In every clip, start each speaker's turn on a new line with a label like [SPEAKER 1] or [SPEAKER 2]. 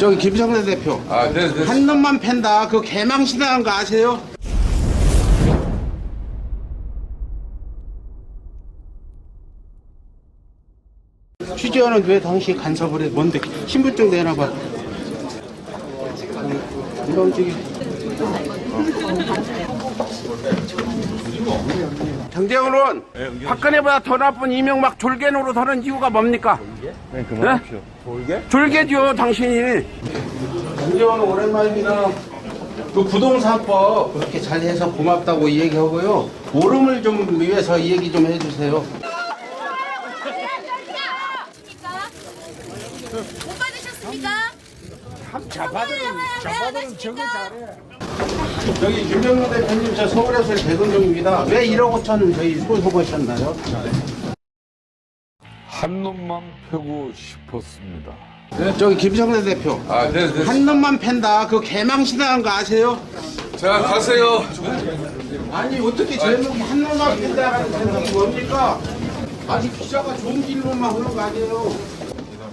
[SPEAKER 1] 저기 김성래 대표
[SPEAKER 2] 아, 네, 네.
[SPEAKER 1] 한 놈만 팬다 그 개망신당한 거 아세요? 취재원은 왜 당시 간섭을 해? 뭔데? 신분증 내놔봐. 이런 쪽이. 정재훈 의원, 박근혜보다 더 나쁜 이명박 졸개 노릇하는 이유가 뭡니까? 네, 그만하십시오. 졸개? 졸개죠, 당신이. 정재훈 오랜만입니다. 그 부동산법 그렇게 잘 해서 고맙다고 이 얘기하고요. 오름을 좀 위해서 이 얘기 좀 해주세요.
[SPEAKER 3] 못 받으셨습니까?
[SPEAKER 1] 자바들은
[SPEAKER 3] 자바들은 저거 잘해.
[SPEAKER 1] 여기 김정은 대표님 저 서울에서 대근동입니다. 왜 1억 5천 저희 쏘고하셨나요?
[SPEAKER 2] 한 놈만 펴고 싶었습니다.
[SPEAKER 1] 저기 김성래 대표
[SPEAKER 2] 아, 네, 네.
[SPEAKER 1] 한 놈만 팬다 그 개망신당한 거 아세요?
[SPEAKER 2] 자, 가세요.
[SPEAKER 1] 아니 어떻게 제목이 한 놈만 팬다라는 제목이 뭡니까? 아니 기자가 좋은 길로만 아니에요?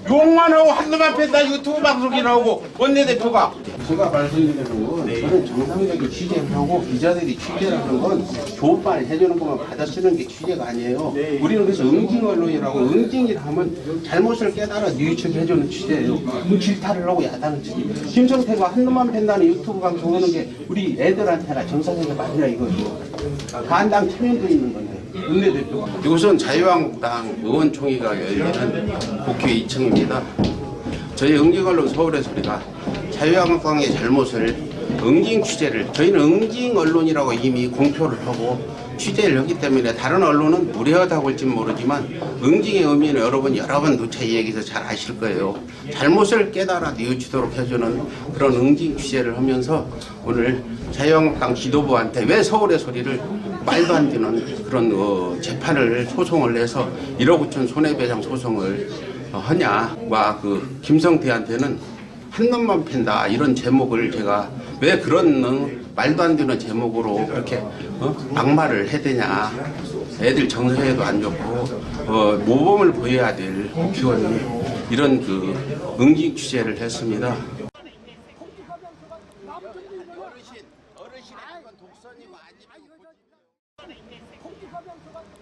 [SPEAKER 1] 욕만 하고 한 놈만 팬다 유튜브 방송이 나오고 원내대표가 제가 말씀드리는 건 저는 정상적인 취재를 하고 기자들이 취재를 하는 건 조업반을 해주는 것만 받아 쓰는 게 취재가 아니에요. 우리는 그래서 응징 언론이라고 응징이라 하면 잘못을 깨달아 뉘우치게 해주는 취재예요. 그 질타를 하고 야단을 치기. 김성태가 한 놈만 팬다는 유튜브 방송 하는 게 우리 애들한테나 정상적인 말이라 이거죠. 반당 체면도 있는 건데. 원내대표가. 이곳은 자유한국당 의원총회가 열리는 국회 2층입니다. 저희 응징언론 서울의 소리가 자유한국당의 잘못을 응징 취재를 저희는 응징 언론이라고 이미 공표를 하고 취재를 하기 때문에 다른 언론은 무례하다고 할지 모르지만 응징의 의미는 여러분 여러 번 누차 이 얘기에서 잘 아실 거예요. 잘못을 깨달아 뉘우치도록 해주는 그런 응징 취재를 하면서 오늘 자유한국당 지도부한테 왜 서울의 소리를 말도 안 되는 그런 어, 재판을 소송을 해서 1억 5천 손해배상 소송을 어, 하냐와 그 김성태한테는 한 놈만 팬다 이런 제목을 제가 왜 그런 어, 말도 안 되는 제목으로 그렇게 어? 막말을 해대냐 애들 정서에도 안 좋고 어, 모범을 보여야 될 국회의원이 이런 그 응징 취재를 했습니다. 어르신 어르신의 건 독선이 고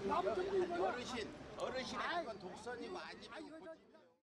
[SPEAKER 1] 아니면 어르신 어르신의 건 독선이고 아니면